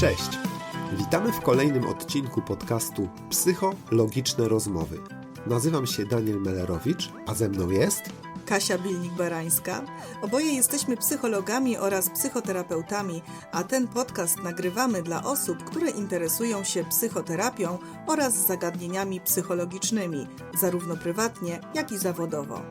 Cześć! Witamy w kolejnym odcinku podcastu Psychologiczne Rozmowy. Nazywam się Daniel Melerowicz, a ze mną jest Kasia Bilnik-Barańska. Oboje jesteśmy psychologami oraz psychoterapeutami, a ten podcast nagrywamy dla osób, które interesują się psychoterapią oraz zagadnieniami psychologicznymi, zarówno prywatnie, jak i zawodowo.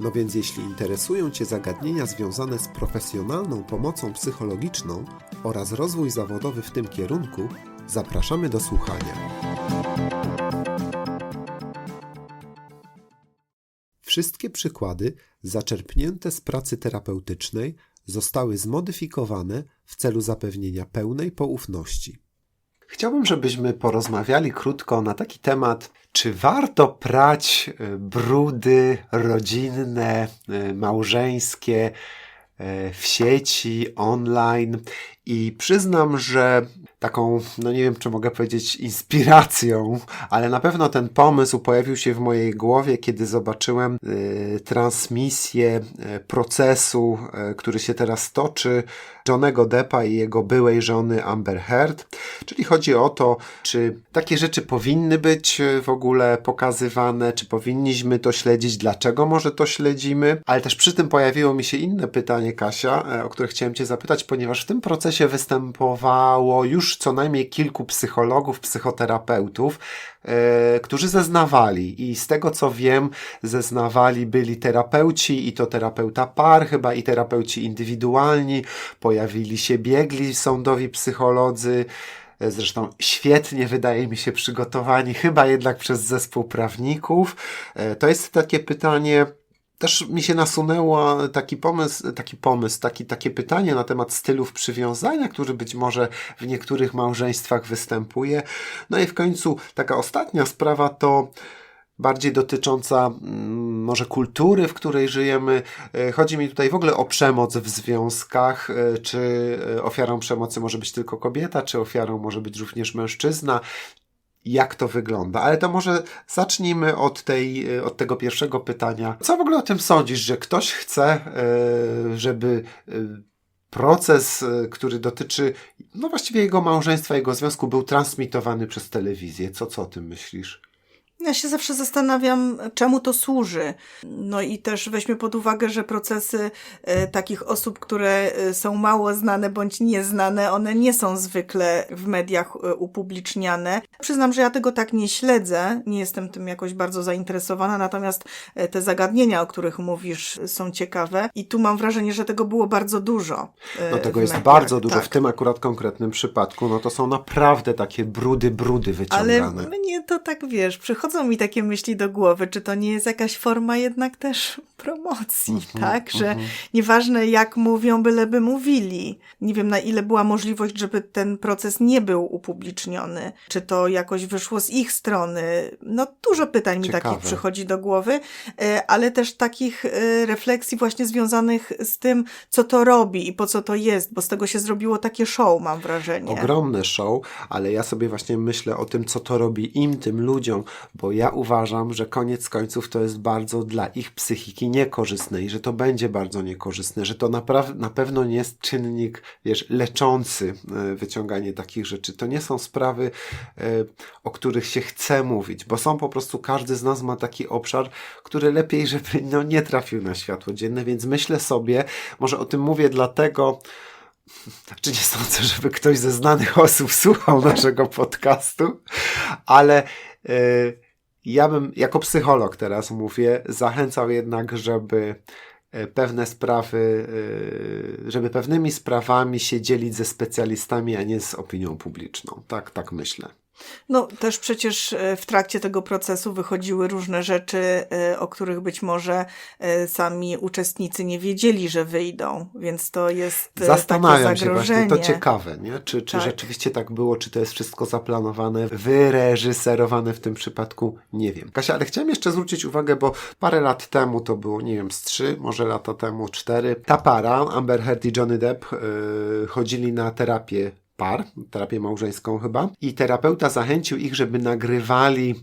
No więc jeśli interesują Cię zagadnienia związane z profesjonalną pomocą psychologiczną oraz rozwój zawodowy w tym kierunku, zapraszamy do słuchania. Wszystkie przykłady zaczerpnięte z pracy terapeutycznej zostały zmodyfikowane w celu zapewnienia pełnej poufności. Chciałbym, żebyśmy porozmawiali krótko na taki temat, czy warto prać y, brudy rodzinne, y, małżeńskie y, w sieci, online. I przyznam, że taką, no nie wiem, czy mogę powiedzieć, inspiracją, ale na pewno ten pomysł pojawił się w mojej głowie, kiedy zobaczyłem y, transmisję y, procesu, y, który się teraz toczy, Johnego Deppa i jego byłej żony Amber Heard. Czyli chodzi o to, czy takie rzeczy powinny być w ogóle pokazywane, czy powinniśmy to śledzić, dlaczego może to śledzimy, ale też przy tym pojawiło mi się inne pytanie, Kasia, o które chciałem Cię zapytać, ponieważ w tym procesie występowało już co najmniej kilku psychologów, psychoterapeutów, e, którzy zeznawali. I z tego co wiem, zeznawali byli terapeuci i to terapeuta par chyba i terapeuci indywidualni, pojawili się biegli sądowi psycholodzy, e, zresztą świetnie wydaje mi się przygotowani, chyba jednak przez zespół prawników. E, to jest takie pytanie, też mi się nasunęło taki pomysł, taki pomysł, taki, takie pytanie na temat stylów przywiązania, który być może w niektórych małżeństwach występuje. No i w końcu taka ostatnia sprawa to bardziej dotycząca mm, może kultury, w której żyjemy. E, chodzi mi tutaj w ogóle o przemoc w związkach, e, czy e, ofiarą przemocy może być tylko kobieta, czy ofiarą może być również mężczyzna, jak to wygląda. Ale to może zacznijmy od, tej, od tego pierwszego pytania. Co w ogóle o tym sądzisz, że ktoś chce, żeby proces, który dotyczy no właściwie jego małżeństwa, jego związku, był transmitowany przez telewizję? Co, co o tym myślisz? Ja się zawsze zastanawiam, czemu to służy. No i też weźmy pod uwagę, że procesy e, takich osób, które e, są mało znane bądź nieznane, one nie są zwykle w mediach e, upubliczniane. Przyznam, że ja tego tak nie śledzę, nie jestem tym jakoś bardzo zainteresowana, natomiast te zagadnienia, o których mówisz, są ciekawe i tu mam wrażenie, że tego było bardzo dużo. No tego jest mediach. bardzo dużo. Tak. W tym akurat konkretnym przypadku, no to są naprawdę takie brudy, brudy Ale wyciągane. mnie to tak wiesz, przychodzą mi takie myśli do głowy, czy to nie jest jakaś forma jednak też promocji, Mhm, tak? Że nieważne jak mówią, byleby mówili. Nie wiem na ile była możliwość, żeby ten proces nie był upubliczniony. Czy to jakoś wyszło z ich strony? No dużo pytań mi Ciekawe. takich przychodzi do głowy, e, ale też takich e, refleksji właśnie związanych z tym, co to robi i po co to jest, bo z tego się zrobiło takie show, mam wrażenie. Ogromne show, ale ja sobie właśnie myślę o tym, co to robi im, tym ludziom, bo ja uważam, że koniec końców to jest bardzo dla ich psychiki niekorzystne i że to będzie bardzo niekorzystne, że to na pewno nie jest czynnik, wiesz, leczący e, wyciąganie takich rzeczy. To nie są sprawy, e, o których się chce mówić, bo są po prostu, każdy z nas ma taki obszar, który lepiej, żeby no, nie trafił na światło dzienne, więc myślę sobie, może o tym mówię dlatego, czy nie sądzę, żeby ktoś ze znanych osób słuchał naszego podcastu, ale y, ja bym, jako psycholog teraz mówię, zachęcał jednak, żeby y, pewne sprawy, y, żeby pewnymi sprawami się dzielić ze specjalistami, a nie z opinią publiczną. Tak, tak myślę. No, też przecież e, w trakcie tego procesu wychodziły różne rzeczy, e, o których być może e, sami uczestnicy nie wiedzieli, że wyjdą, więc to jest Zastanawiam się właśnie, to ciekawe, nie? Czy, czy Tak. rzeczywiście tak było, czy to jest wszystko zaplanowane, wyreżyserowane w tym przypadku, nie wiem. Kasia, ale chciałem jeszcze zwrócić uwagę, bo parę lat temu, to było, nie wiem, z trzy, może lata temu cztery, ta para, Amber Heard i Johnny Depp, yy, chodzili na terapię par, terapię małżeńską chyba, i terapeuta zachęcił ich, żeby nagrywali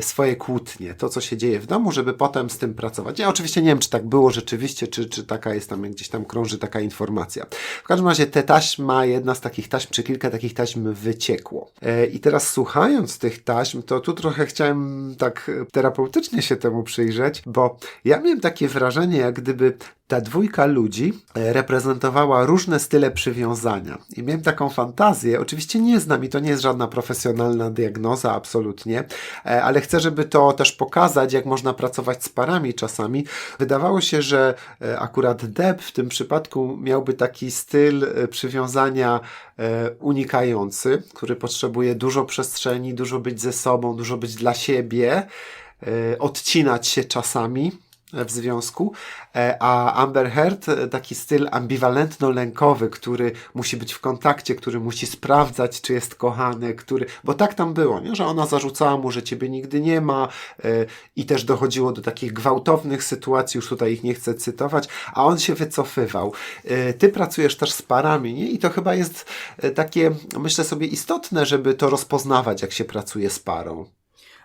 swoje kłótnie, to co się dzieje w domu, żeby potem z tym pracować. Ja oczywiście nie wiem, czy tak było rzeczywiście, czy, czy taka jest tam, gdzieś tam krąży taka informacja. W każdym razie te taśma, jedna z takich taśm, czy kilka takich taśm wyciekło. E, I teraz słuchając tych taśm, to tu trochę chciałem tak terapeutycznie się temu przyjrzeć, bo ja miałem takie wrażenie, jak gdyby ta dwójka ludzi e, reprezentowała różne style przywiązania. I miałem taką fantazję, oczywiście nie znam i to nie jest żadna profesjonalna diagnoza, absolutnie, ale chcę, żeby to też pokazać, jak można pracować z parami czasami. Wydawało się, że e, akurat Deb w tym przypadku miałby taki styl przywiązania unikający, który potrzebuje dużo przestrzeni, dużo być ze sobą, dużo być dla siebie, odcinać się czasami w związku, e, a Amber Heard e, taki styl ambiwalentno-lękowy, który musi być w kontakcie, który musi sprawdzać, czy jest kochany, który, bo tak tam było, nie? że ona zarzucała mu, że ciebie nigdy nie ma e, i też dochodziło do takich gwałtownych sytuacji, już tutaj ich nie chcę cytować, a on się wycofywał. Ty pracujesz też z parami, nie? I to chyba jest takie, myślę sobie, istotne, żeby to rozpoznawać, jak się pracuje z parą.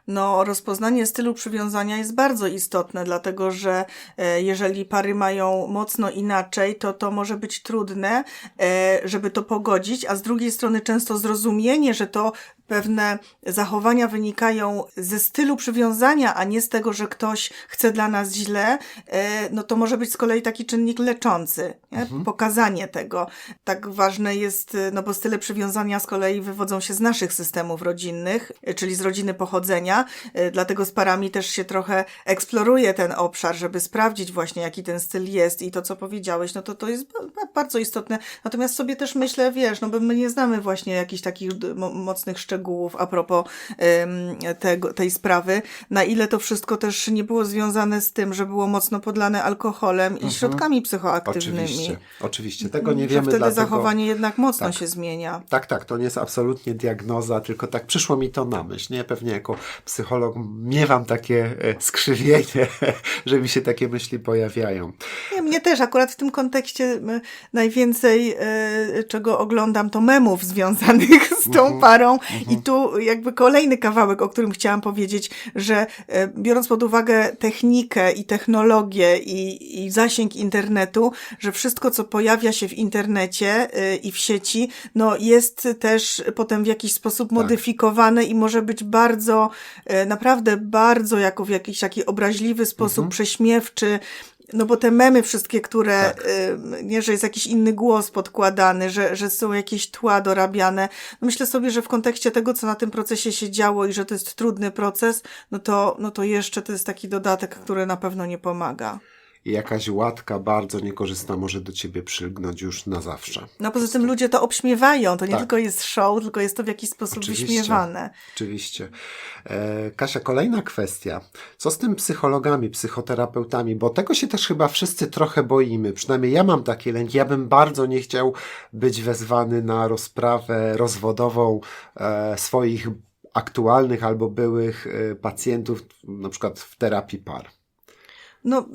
No, rozpoznanie stylu przywiązania jest bardzo istotne, dlatego że e, jeżeli pary mają mocno inaczej, to to może być trudne, e, żeby to pogodzić, a z drugiej strony często zrozumienie, że to pewne zachowania wynikają ze stylu przywiązania, a nie z tego, że ktoś chce dla nas źle, e, no to może być z kolei taki czynnik leczący, mhm. pokazanie tego. Tak ważne jest, no bo style przywiązania z kolei wywodzą się z naszych systemów rodzinnych, czyli z rodziny pochodzenia, E, dlatego z parami też się trochę eksploruje ten obszar, żeby sprawdzić właśnie, jaki ten styl jest i to, co powiedziałeś, no to to jest bardzo istotne. Natomiast sobie też myślę, wiesz, no bo my nie znamy właśnie jakichś takich mocnych szczegółów a propos tego, tej sprawy, na ile to wszystko też nie było związane z tym, że było mocno podlane alkoholem i mhm. środkami psychoaktywnymi. Oczywiście, oczywiście. Tego nie wiemy. Wtedy dlatego... zachowanie jednak mocno tak. się zmienia. Tak, tak, to nie jest absolutnie diagnoza, tylko tak przyszło mi to na myśl, nie? Pewnie jako psycholog miewam takie e, skrzywienie, że mi się takie myśli pojawiają. Nie, mnie też akurat w tym kontekście najwięcej e, czego oglądam to memów związanych z tą mhm. parą i tu jakby kolejny kawałek, o którym chciałam powiedzieć, że e, biorąc pod uwagę technikę i technologię i, i zasięg internetu, że wszystko co pojawia się w internecie i w sieci, no jest też potem w jakiś sposób tak. modyfikowane i może być bardzo E, naprawdę bardzo jako w jakiś taki obraźliwy sposób, mhm. prześmiewczy, no bo te memy wszystkie, które, tak. y, nie, że jest jakiś inny głos podkładany, że, że są jakieś tła dorabiane. No myślę sobie, że w kontekście tego, co na tym procesie się działo i że to jest trudny proces, no to, no to jeszcze to jest taki dodatek, który na pewno nie pomaga i jakaś łatka bardzo niekorzystna może do ciebie przylgnąć już na zawsze. No poza tym ludzie to obśmiewają, to nie tak. tylko jest show, tylko jest to w jakiś sposób oczywiście, wyśmiewane. Oczywiście. E, Kasia, kolejna kwestia. Co z tym psychologami, psychoterapeutami? Bo tego się też chyba wszyscy trochę boimy. Przynajmniej ja mam taki lęk. Ja bym bardzo nie chciał być wezwany na rozprawę rozwodową e, swoich aktualnych albo byłych e, pacjentów, na przykład w terapii par. No,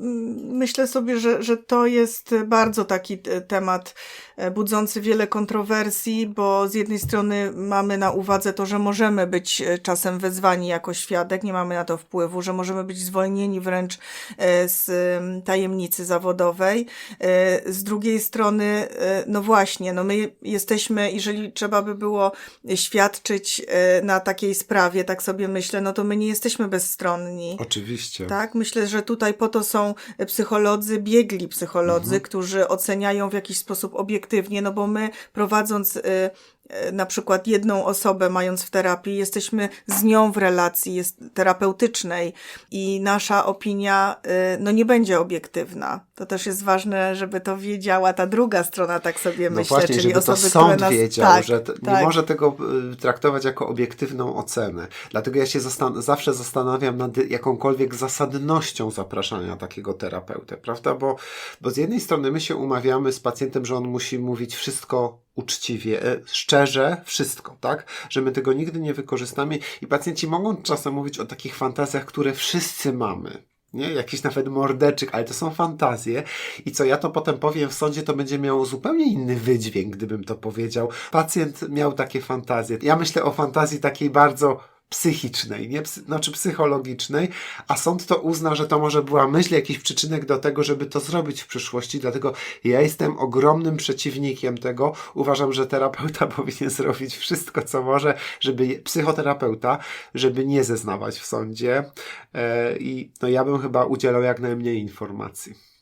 myślę sobie, że, że to jest bardzo taki temat e, budzący wiele kontrowersji, bo z jednej strony mamy na uwadze to, że możemy być e, czasem wezwani jako świadek, nie mamy na to wpływu, że możemy być zwolnieni wręcz e, z tajemnicy zawodowej. Z drugiej strony, no właśnie, no my jesteśmy, jeżeli trzeba by było świadczyć na takiej sprawie, tak sobie myślę, no to my nie jesteśmy bezstronni. Oczywiście. Tak, myślę, że tutaj po to są psycholodzy, biegli psycholodzy, mhm. którzy oceniają w jakiś sposób obiektywnie, no bo my prowadząc y, na przykład jedną osobę mając w terapii, jesteśmy z nią w relacji jest terapeutycznej i nasza opinia e, no nie będzie obiektywna. To też jest ważne, żeby to wiedziała ta druga strona, tak sobie no myślę, właśnie, czyli żeby osoby, to sąd które nas... wiedział, tak, że nie tak. może tego e, traktować jako obiektywną ocenę. Dlatego ja się zastan zawsze zastanawiam nad jakąkolwiek zasadnością zapraszania takiego terapeuty, prawda? Bo, bo z jednej strony my się umawiamy z pacjentem, że on musi mówić wszystko uczciwie, e, szczerze, wszystko, tak? Że my tego nigdy nie wykorzystamy i pacjenci mogą czasem mówić o takich fantazjach, które wszyscy mamy. Nie? Jakiś nawet mordeczyk, ale to są fantazje. I co ja to potem powiem w sądzie, to będzie miało zupełnie inny wydźwięk, gdybym to powiedział. Pacjent miał takie fantazje. Ja myślę o fantazji takiej bardzo psychicznej, nie psy, znaczy psychologicznej, a sąd to uzna, że to może była myśl, jakiś przyczynek do tego, żeby to zrobić w przyszłości. Dlatego ja jestem ogromnym przeciwnikiem tego. Uważam, że terapeuta powinien zrobić wszystko, co może, żeby psychoterapeuta, żeby nie zeznawać w sądzie. E, I no, ja bym chyba udzielał jak najmniej informacji.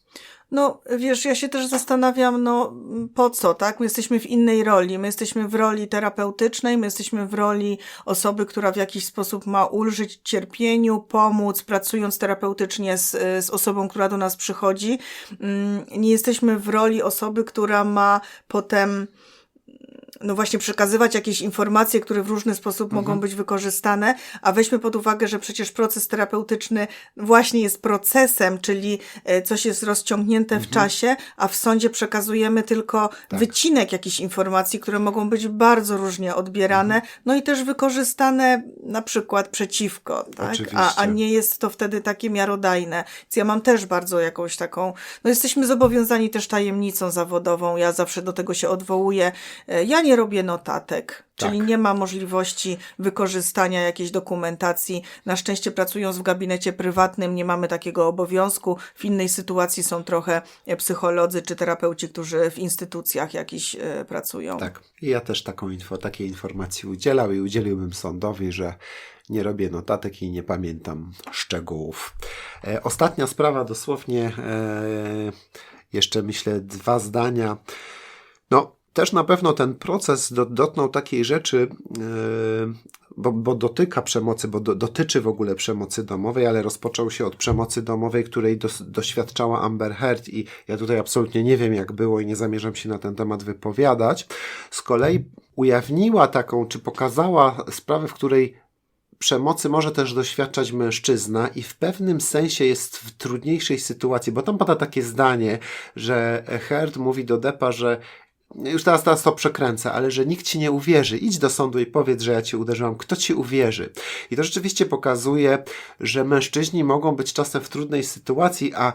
No, wiesz, ja się też zastanawiam, no, po co, tak? My jesteśmy w innej roli. My jesteśmy w roli terapeutycznej, my jesteśmy w roli osoby, która w jakiś sposób ma ulżyć cierpieniu, pomóc, pracując terapeutycznie z, z osobą, która do nas przychodzi. Mm, Nie jesteśmy w roli osoby, która ma potem no właśnie przekazywać jakieś informacje, które w różny sposób mogą być wykorzystane, a weźmy pod uwagę, że przecież proces terapeutyczny właśnie jest procesem, czyli e, coś jest rozciągnięte w czasie, a w sądzie przekazujemy tylko wycinek jakichś informacji, które mogą być bardzo różnie odbierane, no i też wykorzystane na przykład przeciwko, tak? A, a nie jest to wtedy takie miarodajne. Więc ja mam też bardzo jakąś taką, no jesteśmy zobowiązani też tajemnicą zawodową, ja zawsze do tego się odwołuję. E, Ja nie robię notatek, czyli Tak. nie ma możliwości wykorzystania jakiejś dokumentacji. Na szczęście pracując w gabinecie prywatnym nie mamy takiego obowiązku. W innej sytuacji są trochę e, psycholodzy czy terapeuci, którzy w instytucjach jakiś e, pracują. Tak. I ja też taką info, takiej informacji udzielał i udzieliłbym sądowi, że nie robię notatek i nie pamiętam szczegółów. E, ostatnia sprawa, dosłownie e, jeszcze myślę dwa zdania. No, też na pewno ten proces do, dotknął takiej rzeczy, e, bo, bo dotyka przemocy, bo do, dotyczy w ogóle przemocy domowej, ale rozpoczął się od przemocy domowej, której dos, doświadczała Amber Heard i ja tutaj absolutnie nie wiem jak było i nie zamierzam się na ten temat wypowiadać. Z kolei ujawniła taką, czy pokazała sprawę, w której przemocy może też doświadczać mężczyzna i w pewnym sensie jest w trudniejszej sytuacji, bo tam pada takie zdanie, że Heard mówi do Depa, że już teraz, teraz to przekręcę, ale że nikt ci nie uwierzy. Idź do sądu i powiedz, że ja ci uderzyłam. Kto ci uwierzy? I to rzeczywiście pokazuje, że mężczyźni mogą być czasem w trudnej sytuacji, a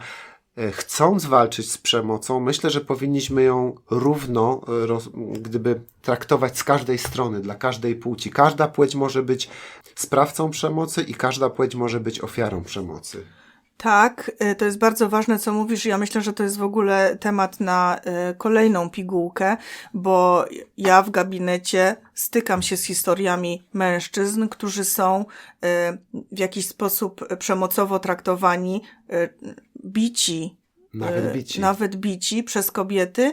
e, chcąc walczyć z przemocą, myślę, że powinniśmy ją równo, e, roz, gdyby traktować z każdej strony, dla każdej płci. Każda płeć może być sprawcą przemocy i każda płeć może być ofiarą przemocy. Tak, y, to jest bardzo ważne, co mówisz. Ja myślę, że to jest w ogóle temat na y, kolejną pigułkę, bo ja w gabinecie stykam się z historiami mężczyzn, którzy są y, w jakiś sposób przemocowo traktowani, bici. Nawet y, bici. Nawet bici przez kobiety y,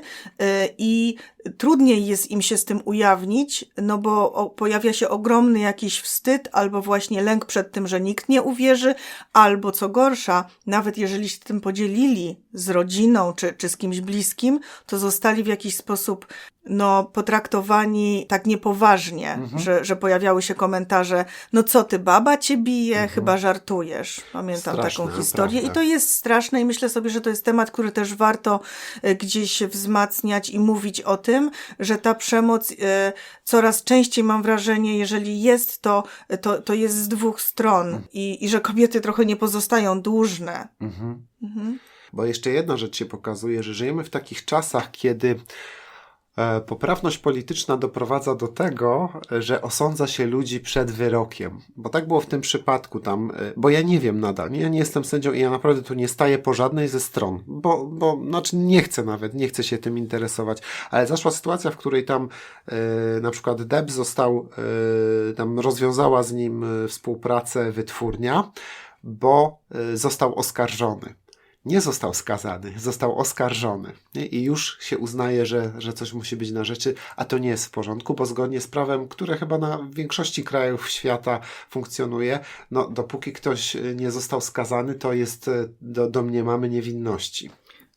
i trudniej jest im się z tym ujawnić, no bo pojawia się ogromny jakiś wstyd albo właśnie lęk przed tym, że nikt nie uwierzy, albo co gorsza, nawet jeżeli się tym podzielili z rodziną czy, czy z kimś bliskim, to zostali w jakiś sposób no, potraktowani tak niepoważnie, że, że pojawiały się komentarze, no co ty, baba cię bije, chyba żartujesz. Pamiętam Straszne, taką historię i naprawdę. to jest straszne i myślę sobie, że to jest temat, który też warto e, gdzieś wzmacniać i mówić o tym, że ta przemoc e, coraz częściej mam wrażenie, jeżeli jest to, to, to jest z dwóch stron i, i że kobiety trochę nie pozostają dłużne. Mhm. Mhm. Bo jeszcze jedna rzecz się pokazuje, że żyjemy w takich czasach, kiedy e, poprawność polityczna doprowadza do tego, e, że osądza się ludzi przed wyrokiem. Bo tak było w tym przypadku tam, e, bo ja nie wiem nadal, ja nie jestem sędzią i ja naprawdę tu nie staję po żadnej ze stron, bo, bo znaczy nie chcę nawet, nie chcę się tym interesować, ale zaszła sytuacja, w której tam e, na przykład Deb został, e, tam rozwiązała z nim e, współpracę wytwórnia, bo e, został oskarżony nie został skazany, został oskarżony. Nie? I już się uznaje, że, że coś musi być na rzeczy, a to nie jest w porządku, bo zgodnie z prawem, które chyba na większości krajów świata funkcjonuje, no dopóki ktoś nie został skazany, to jest y, do, domniemamy niewinności.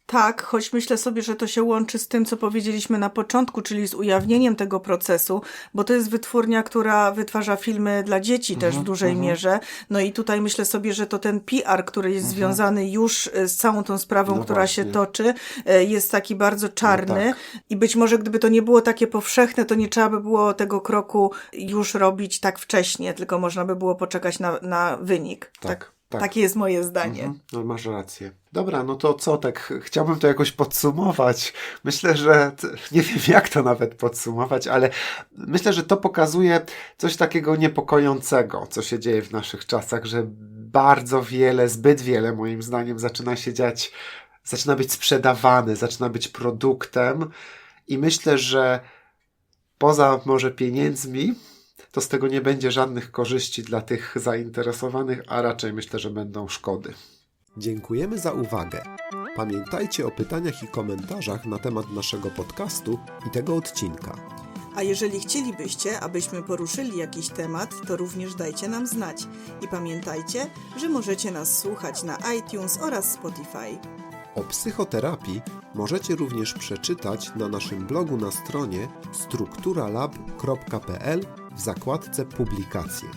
Tak, choć myślę sobie, że to się łączy z tym, co powiedzieliśmy na początku, czyli z ujawnieniem tego procesu, bo to jest wytwórnia, która wytwarza filmy dla dzieci też w dużej mierze. No i tutaj myślę sobie, że to ten PR, który jest związany już e, z całą tą sprawą, No która się właśnie. toczy, e, jest taki bardzo czarny. No tak. I być może gdyby to nie było takie powszechne, to nie trzeba by było tego kroku już robić tak wcześnie, tylko można by było poczekać na, na wynik. Tak, tak, tak. Takie jest moje zdanie. Mhm, no masz rację. Dobra, no to co, tak chciałbym to jakoś podsumować. Myślę, że nie wiem jak to nawet podsumować, ale myślę, że to pokazuje coś takiego niepokojącego, co się dzieje w naszych czasach, że bardzo wiele, zbyt wiele moim zdaniem zaczyna się dziać, zaczyna być sprzedawane, zaczyna być produktem i myślę, że poza może pieniędzmi, to z tego nie będzie żadnych korzyści dla tych zainteresowanych, a raczej myślę, że będą szkody. Dziękujemy za uwagę. Pamiętajcie o pytaniach i komentarzach na temat naszego podcastu i tego odcinka. A jeżeli chcielibyście, abyśmy poruszyli jakiś temat, to również dajcie nam znać. I pamiętajcie, że możecie nas słuchać na iTunes oraz Spotify. O psychoterapii możecie również przeczytać na naszym blogu na stronie strukturalab.pl w zakładce Publikacje.